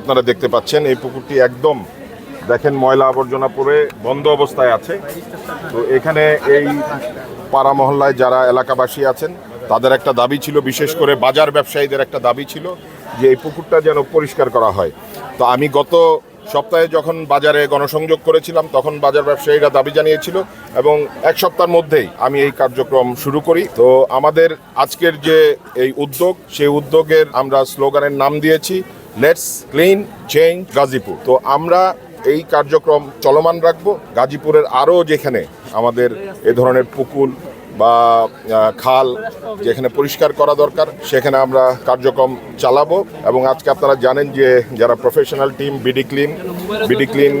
আপনারা দেখতে পাচ্ছেন, এই পুকুরটি একদম, দেখেন ময়লা আবর্জনা পরে বন্ধ অবস্থায় আছে। তো এখানে এই পাড়া মহল্লায় যারা এলাকাবাসী আছেন, তাদের একটা দাবি ছিল, বিশেষ করে বাজার ব্যবসায়ীদের একটা দাবি ছিল, যে এই পুকুরটা যেন পরিষ্কার করা হয়। তো আমি গত সপ্তাহে যখন বাজারে গণসংযোগ করেছিলাম, তখন বাজার ব্যবসায়ীরা দাবি জানিয়েছিল এবং এক সপ্তাহের মধ্যেই আমি এই কার্যক্রম শুরু করি। তো আমাদের আজকের যে এই উদ্যোগ, সেই উদ্যোগের আমরা স্লোগানের নাম দিয়েছি লেটস ক্লিন চেঞ্জ গাজীপুর। তো আমরা এই কার্যক্রম চলমান রাখব। গাজীপুরের আরও যেখানে আমাদের এ ধরনের পুকুর বা খাল যেখানে পরিষ্কার করা দরকার, সেখানে আমরা কার্যক্রম চালাবো। এবং আজকে আপনারা জানেন যে, যারা professional team BD clean BD clean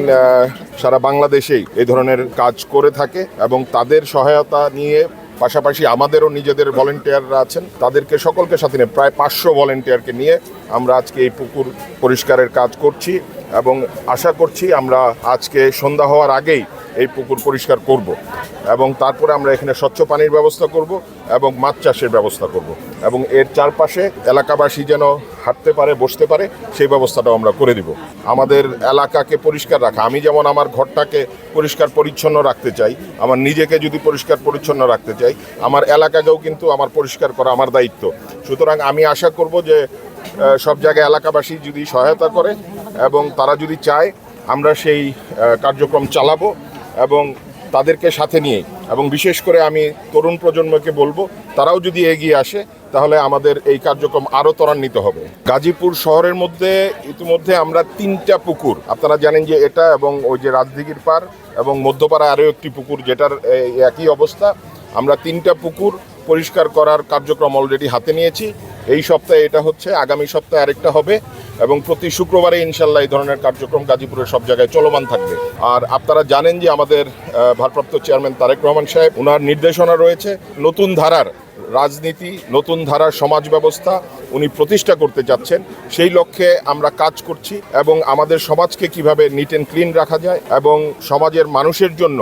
সারা বাংলাদেশেই এই ধরনের কাজ করে থাকে এবং তাদের সহায়তা নিয়ে পাশাপাশি আমাদেরও নিজেদের ভলেন্টিয়াররা আছেন। তাদেরকে সকলকে সাথে নিয়ে প্রায় পাঁচশো ভলেন্টিয়ারকে নিয়ে আমরা আজকে এই পুকুর পরিষ্কারের কাজ করছি এবং আশা করছি আমরা আজকে সন্ধ্যা হওয়ার আগেই এই পুকুর পরিষ্কার করব এবং তারপরে আমরা এখানে স্বচ্ছ পানির ব্যবস্থা করব এবং মাছ চাষের ব্যবস্থা করব এবং এর চারপাশে এলাকাবাসী যেন হাঁটতে পারে, বসতে পারে, সেই ব্যবস্থাটাও আমরা করে দিব। আমাদের এলাকাকে পরিষ্কার রাখা। আমি যেমন আমার ঘরটাকে পরিষ্কার পরিচ্ছন্ন রাখতে চাই, আমার নিজেকে যদি পরিষ্কার পরিচ্ছন্ন রাখতে চাই, আমার এলাকাকেও কিন্তু আমার পরিষ্কার করা আমার দায়িত্ব। সুতরাং আমি আশা করব যে সব জায়গায় এলাকাবাসী যদি সহায়তা করে এবং তারা যদি চায়, আমরা সেই কার্যক্রম চালাবো। এবং তাদেরকে সাথে নিয়ে। এবং বিশেষ করে আমি তরুণ প্রজন্মকে বলব, তারাও যদি এগিয়ে আসে, তাহলে আমাদের এই কার্যক্রম আরও ত্বরান্বিত হবে। গাজীপুর শহরের মধ্যে ইতিমধ্যে আমরা তিনটা পুকুর, আপনারা জানেন যে এটা এবং ওই যে রাজদিঘির পার এবং মধ্যপাড়া আরও একটি পুকুর যেটার একই অবস্থা। আমরা তিনটা পুকুর পরিষ্কার করার কার্যক্রম অলরেডি হাতে নিয়েছি। এই সপ্তাহে এটা হচ্ছে, আগামী সপ্তাহে আরেকটা হবে। এবং প্রতি শুক্রবারে ইনশাল্লাহ এই ধরনের কার্যক্রম গাজীপুরের সব জায়গায় চলমান থাকবে। আর আপনারা জানেন যে আমাদের ভারপ্রাপ্ত চেয়ারম্যান তারেক রহমান সাহেব ওনার নির্দেশনা রয়েছে নতুন ধারার রাজনীতি, নতুন ধারার সমাজ ব্যবস্থা উনি প্রতিষ্ঠা করতে যাচ্ছেন। সেই লক্ষ্যে আমরা কাজ করছি এবং আমাদের সমাজকে কীভাবে নিট অ্যান্ড ক্লিন রাখা যায় এবং সমাজের মানুষের জন্য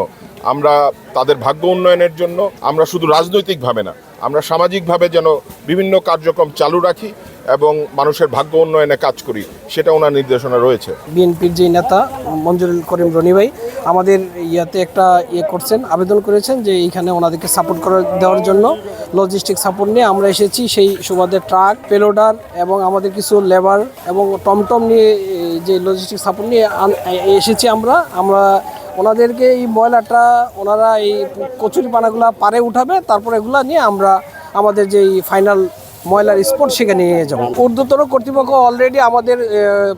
আমরা তাদের ভাগ্য উন্নয়নের জন্য আমরা শুধু রাজনৈতিকভাবে না, আমরা সামাজিকভাবে যেন বিভিন্ন কার্যক্রম চালু রাখি এবং মানুষের ভাগ্য উন্নয়নে কাজ করি, সেটা ওনার নির্দেশনা রয়েছে। বিএনপির যে নেতা মঞ্জুরুল করিম রনি ভাই, আমাদের ইয়াতে একটা ইয়ে করছেন, আবেদন করেছেন যে এইখানে ওনাদেরকে সাপোর্ট করে দেওয়ার জন্য লজিস্টিক সাপোর্ট নিয়ে আমরা এসেছি, সেই সুবাদে ট্রাক পেলোডার এবং আমাদের কিছু লেবার এবং টমটম নিয়ে যে লজিস্টিক সাপোর্ট নিয়ে এসেছি আমরা আমরা ওনাদেরকে এই ময়লাটা, ওনারা এই কচুরি পানাগুলা পারে উঠাবে, তারপর এগুলা নিয়ে আমরা আমাদের যে ফাইনাল ময়লার স্পট সেখানে নিয়ে যাব। ঊর্ধ্বতন কর্তৃপক্ষ অলরেডি আমাদের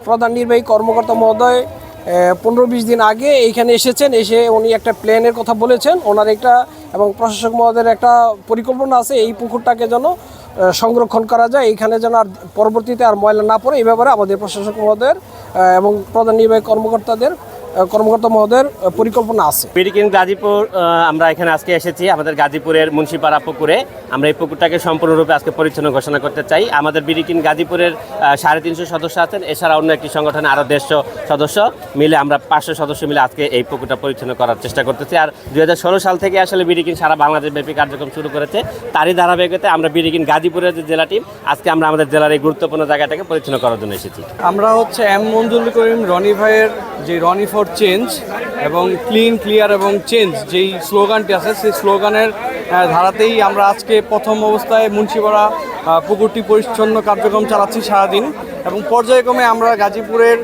প্রধান নির্বাহী কর্মকর্তা মহোদয় পনেরো বিশ দিন আগে এইখানে এসেছেন, এসে উনি একটা প্ল্যানের কথা বলেছেন। ওনার একটা এবং প্রশাসক মহোদয়ের একটা পরিকল্পনা আছে, এই পুকুরটাকে যেন সংরক্ষণ করা যায়, এইখানে যেন আর পরবর্তীতে আর ময়লা না পড়ে, এই ব্যাপারে আমাদের প্রশাসক মহোদয়ের এবং প্রধান নির্বাহী কর্মকর্তাদের কর্মকর্তা মহোদয়ের পরিকল্পনা আছে। বিডিকিন গাজীপুর আমরা এখানে আজকে এসেছি আমাদের গাজীপুরের মুন্সিপাড়া পুকুরে। আমরা এই পুকুরটাকে সম্পূর্ণরূপে আজকে পরিচ্ছন্ন ঘোষণা করতে চাই। আমাদের বিডিকিন গাজীপুরের সাড়ে তিনশো সদস্য আছেন। এছাড়া অন্য একটি সংগঠনে আরও দেড়শো সদস্য মিলে আমরা পাঁচশো সদস্য মিলে আজকে এই পুকুরটা পরিচ্ছন্ন করার চেষ্টা করতেছি। আর দুই হাজার ষোলো সাল থেকে আসলে বিডিকিন সারা বাংলাদেশ ব্যাপী কার্যক্রম শুরু করেছে। তারই ধারাবাহিকতায় আমরা বিডিকিন গাজীপুরের যে জেলা টিম আজকে আমরা আমাদের জেলার এই গুরুত্বপূর্ণ জায়গাটাকে পরিচ্ছন্ন করার জন্য এসেছি। আমরা হচ্ছে এম মঞ্জুরুল করিম রনি ভাইয়ের যে রনি ফর চেঞ্জ এবং ক্লিন ক্লিয়ার এবং চেঞ্জ যেই স্লোগানটি আছে, সেই স্লোগানের ধারাতেই আমরা আজকে প্রথম অবস্থায় মুন্সিপাড়া পুকুরটি পরিচ্ছন্ন কার্যক্রম চালাচ্ছি সারাদিন এবং পর্যায়ক্রমে আমরা গাজীপুরের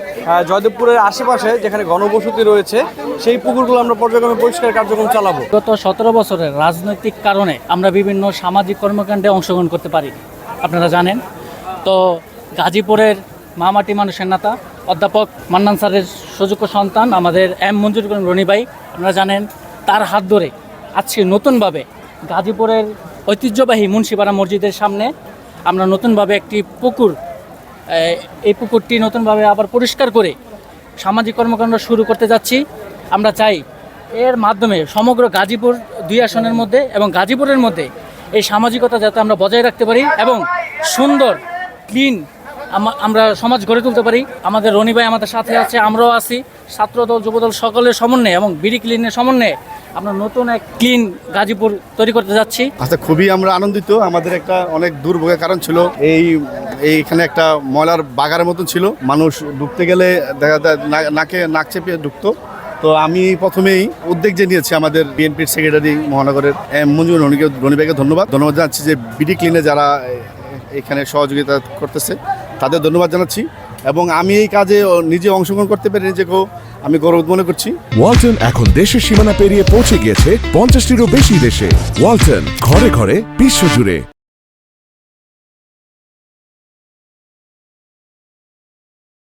জয়দেবপুরের আশেপাশে যেখানে ঘনবসতি রয়েছে, সেই পুকুরগুলো আমরা পর্যায়ক্রমে পরিষ্কার কার্যক্রম চালাবো। গত সতেরো বছরের রাজনৈতিক কারণে আমরা বিভিন্ন সামাজিক কর্মকাণ্ডে অংশগ্রহণ করতে পারি, আপনারা জানেন। তো গাজীপুরের মামাটি মানুষের নেতা, অধ্যাপক মান্নান স্যারের সুযোগ্য সন্তান, আমাদের এম মঞ্জুর করিম রনি ভাই। আপনারা জানেন, তার হাত ধরে আজকে নতুনভাবে গাজীপুরের ঐতিহ্যবাহী মুন্সিপাড়া মসজিদের সামনে আমরা নতুনভাবে একটি পুকুর এই পুকুরটি নতুনভাবে আবার পরিষ্কার করে সামাজিক কর্মকাণ্ড শুরু করতে যাচ্ছি। আমরা চাই এর মাধ্যমে সমগ্র গাজীপুর দুই আসনের মধ্যে এবং গাজীপুরের মধ্যে এই সামাজিকতা যাতে আমরা বজায় রাখতে পারি এবং সুন্দর, ক্লিন আমরা সমাজ গড়ে তুলতে পারি। আমাদের রনি ভাই আমাদের সাথে আছে, আমরাও আছি। ছাত্রদল, যুবদল সকলের সমন্বয়ে এবং বিডি ক্লিনের সমন্বয়ে আমরা নতুন এক ক্লিন গাজীপুর তৈরি করতে যাচ্ছি। আচ্ছা খুবই আমরা আনন্দিত। আমাদের একটা অনেক দুর্ভোগের কারণ ছিল, এই, এইখানে একটা ময়লার বাগারের মতন ছিল। মানুষ ঢুকতে গেলে দেখা যায় নাকে নাক চেপে ঢুকতো তো আমি প্রথমেই উদ্যোগ যে নিয়েছি আমাদের বিএনপির সেক্রেটারি মহানগরের এম মঞ্জুর রনিকে রনি ভাইকে ধন্যবাদ। ধন্যবাদ জানাচ্ছি যে বিডি ক্লিনে যারা এখানে সহযোগিতা করতেছে। তাদের ধন্যবাদ জানাচ্ছি এবং আমি এই কাজে নিজে অংশগ্রহণ করতে পেরে নিজেকেও আমি গৌরব মনে করছি। ওয়ালটন এখন দেশের সীমানা পেরিয়ে পৌঁছে গিয়েছে পঞ্চাশটিরও বেশি দেশে। ওয়ালটন ঘরে ঘরে বিশ্বজুড়ে